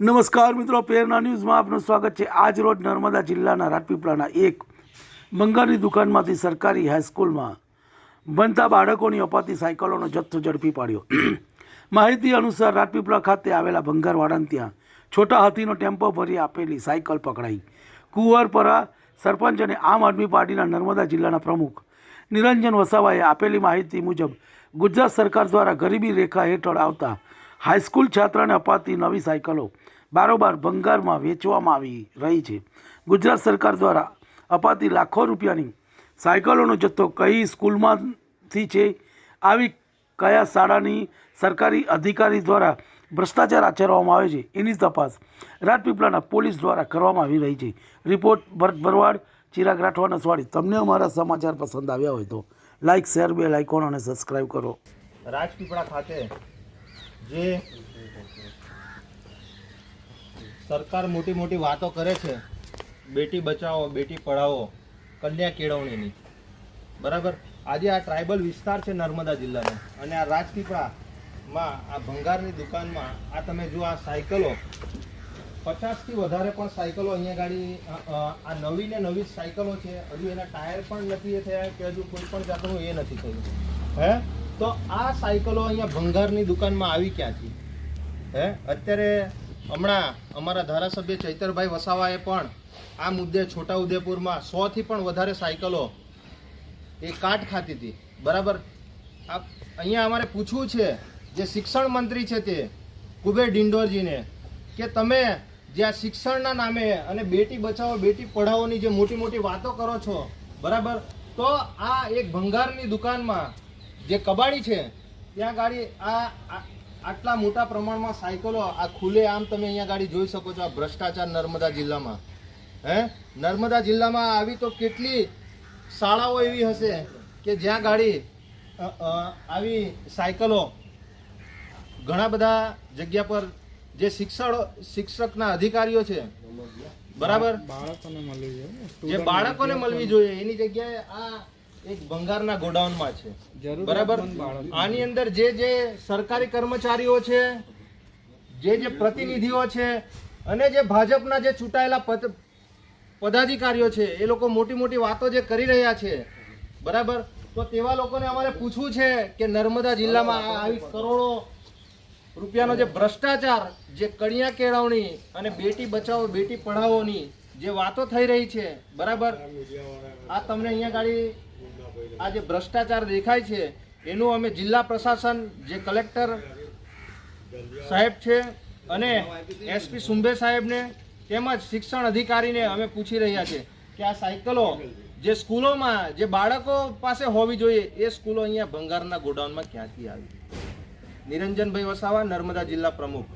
નમસ્કાર મિત્રો, પ્રેરણા ન્યૂઝમાં આપનું સ્વાગત છે. આજ રોજ નર્મદા જિલ્લાના રાજપીપળાના એક બંગાળની દુકાનમાંથી સરકારી હાઈસ્કૂલમાં બનતા બાળકોની અપાતી સાયકલોનો જથ્થો ઝડપી પાડ્યો. માહિતી અનુસાર રાજપીપળા ખાતે આવેલા ભંગારવાડાને ત્યાં છોટા હાથીનો ટેમ્પો ભરી આપેલી સાયકલ પકડાઈ. કુંવરપરા સરપંચ અને આમ આદમી પાર્ટીના નર્મદા જિલ્લાના પ્રમુખ નિરંજન વસાવાએ આપેલી માહિતી મુજબ, ગુજરાત સરકાર દ્વારા ગરીબી રેખા હેઠળ આવતા હાઈસ્કૂલ છાત્રાને અપાતી નવી સાયકલો બારોબાર ભંગારમાં વેચવામાં આવી રહી છે. ગુજરાત સરકાર દ્વારા અપાતી લાખો રૂપિયાની સાયકલોનો જથ્થો કઈ સ્કૂલમાંથી છે? આવી કયા શાળાની સરકારી અધિકારી દ્વારા ભ્રષ્ટાચાર આચરવામાં આવે છે? એની તપાસ રાજપીપળાના પોલીસ દ્વારા કરવામાં આવી રહી છે. રિપોર્ટ ભરત ભરવાડ, ચિરાગ રાઠવાના નસવાડી તમને અમારા સમાચાર પસંદ આવ્યા હોય તો લાઇક શેર, બે લાઇકોન અને સબસ્ક્રાઈબ કરો. રાજપીપળા ખાતે જે સરકાર મોટી મોટી વાતો કરે છે. બેટી બચાવો, બેટી પઢાવો, કન્યા કેળવણીની. બરાબર? આજે આ ટ્રાઇબલ વિસ્તાર છે નર્મદા જિલ્લાનો. અને આ રાજપીપળામાં, આ ભંગારની દુકાનમાં, આ તમે જો આ સાયકલો. પચાસથી વધારે પણ સાયકલો અહીંયા ગાડી આ નવી ને નવી સાયકલો છે. હજુ એના ટાયર પણ નથી એ થયા કે હજુ કોઈ પણ જાતનું એ નથી થયું. હે? તો આ સાયકલો અહીંયા ભંગારની દુકાનમાં આવી ક્યાંથી? હે? અત્યારે હમણાં અમારા ધારાસભ્ય ચૈતરભાઈ વસાવાએ પણ આ મુદ્દે છોટાઉદેપુરમાં સોથી પણ વધારે સાયકલો એ કાટ ખાતી હતી. બરાબર? આ અહીંયા અમારે પૂછવું છે, જે શિક્ષણ મંત્રી છે તે, કુબેર ડિંડોરજીને, કે તમે જે આ શિક્ષણના નામે અને બેટી બચાવો, બેટી પઢાઓની જે મોટી મોટી વાતો કરો છો, બરાબર? તો આ એક ભંગારની દુકાનમાં જે કબાડી છે, ત્યાં ગાડી આ આ- આટલા મોટા પ્રમાણમાં સાયકલો આ ખુલે આમ તમે અહીંયા ગાડી જોઈ શકો છો આ ભ્રષ્ટાચાર નર્મદા જિલ્લામાં. હે? નર્મદા જિલ્લામાં આવી તો કેટલી શાળાઓ એવી હશે કે જ્યાં ગાડી આવી સાયકલો ઘણા બધા જગ્યા પર જે શિક્ષણ શિક્ષકના અધિકારીઓ છે. બરાબર? જે બાળકોને મળવી જોઈએ. એની જગ્યાએ આ એક ભંગારના ગોડાઉનમાં છે. બરાબર? આની અંદર જે જે સરકારી કર્મચારીઓ છે જે જે પ્રતિનિધિઓ છે અને જે ભાજપના જે ચૂંટાયેલા પદ પદાધિકારીઓ છે એ લોકો મોટી મોટી વાતો જે કરી રહ્યા છે બરાબર? તો તેવા લોકોને અમારે પૂછવું છે કે નર્મદા જિલ્લામાં આવી કરોડો રૂપિયાનો જે ભ્રષ્ટાચાર જે કણિયા કેળવણી અને બેટી બચાવો બેટી પઢાઓની જે વાતો થઈ રહી છે બરાબર? આ તમને અહીંયા ગાડી આ જે ભ્રષ્ટાચાર દેખાય છે, એનું અમે જિલ્લા પ્રશાસન જે કલેક્ટર સાહેબ છે અને એસપી સુંબે સાહેબને તેમજ શિક્ષણ અધિકારીને અમે પૂછી રહ્યા છે કે આ સાયકલો જે સ્કૂલોમાં જે બાળકો પાસે હોવી જોઈએ, એ સ્કૂલો અહીંયા ભંગારના ગોડાઉનમાં ક્યાંથી આવી? નિરંજનભાઈ વસાવા, નર્મદા જિલ્લા પ્રમુખ.